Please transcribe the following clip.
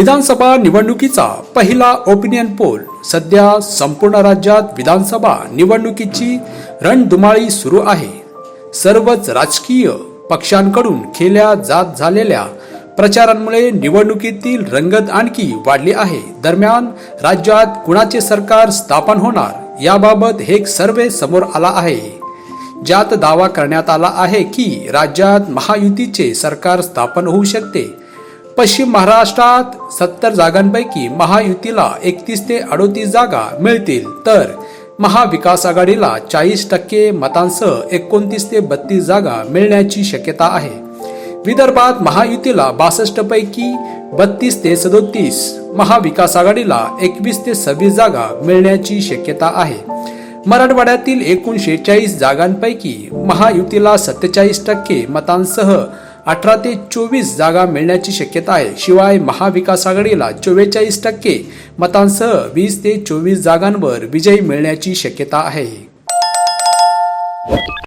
विधानसभा निवडणुकीचा पहिला opinion poll सध्या संपूर्ण राज्यात विधानसभा निवडणुकीची रणधुमाळी सुरू आहे. सर्वच राजकीय पक्षांकडून खेल्या जात झालेल्या प्रचारांमुळे निवडणुकीतील रंगत आणखी वाढली आहे. दरम्यान राज्यात कुणाचे सरकार स्थापन होणार याबाबत एक सर्वे समोर आला आहे. ज्यात दावा करण्यात आला आहे की राज्यात महायुतीचे सरकार स्थापन होऊ शकते. पश्चिम महाराष्ट्रात सत्तर जागांपैकी महायुतीला एकतीस ते अडोतीस जागा मिळतील. तर महाविकास आघाडीला चाळीस टक्के मतांसह एकोणतीस ते बत्तीस जागा मिळण्याची शक्यता आहे. विदर्भात महायुतीला बासष्ट पैकी बत्तीस ते सदोतीस महाविकास आघाडीला एकवीस ते सव्वीस जागा मिळण्याची शक्यता आहे. मराठवाड्यातील एकूण शेहेचाळीस जागांपैकी महायुतीला सत्तेचाळीस टक्के मतांसह अठरा ते चोवीस जागा मिळण्याची शक्यता आहे. शिवाय महाविकास आघाडीला चव्वेचाळीस टक्के मतांसह वीस ते चोवीस जागांवर विजय मिळण्याची शक्यता आहे.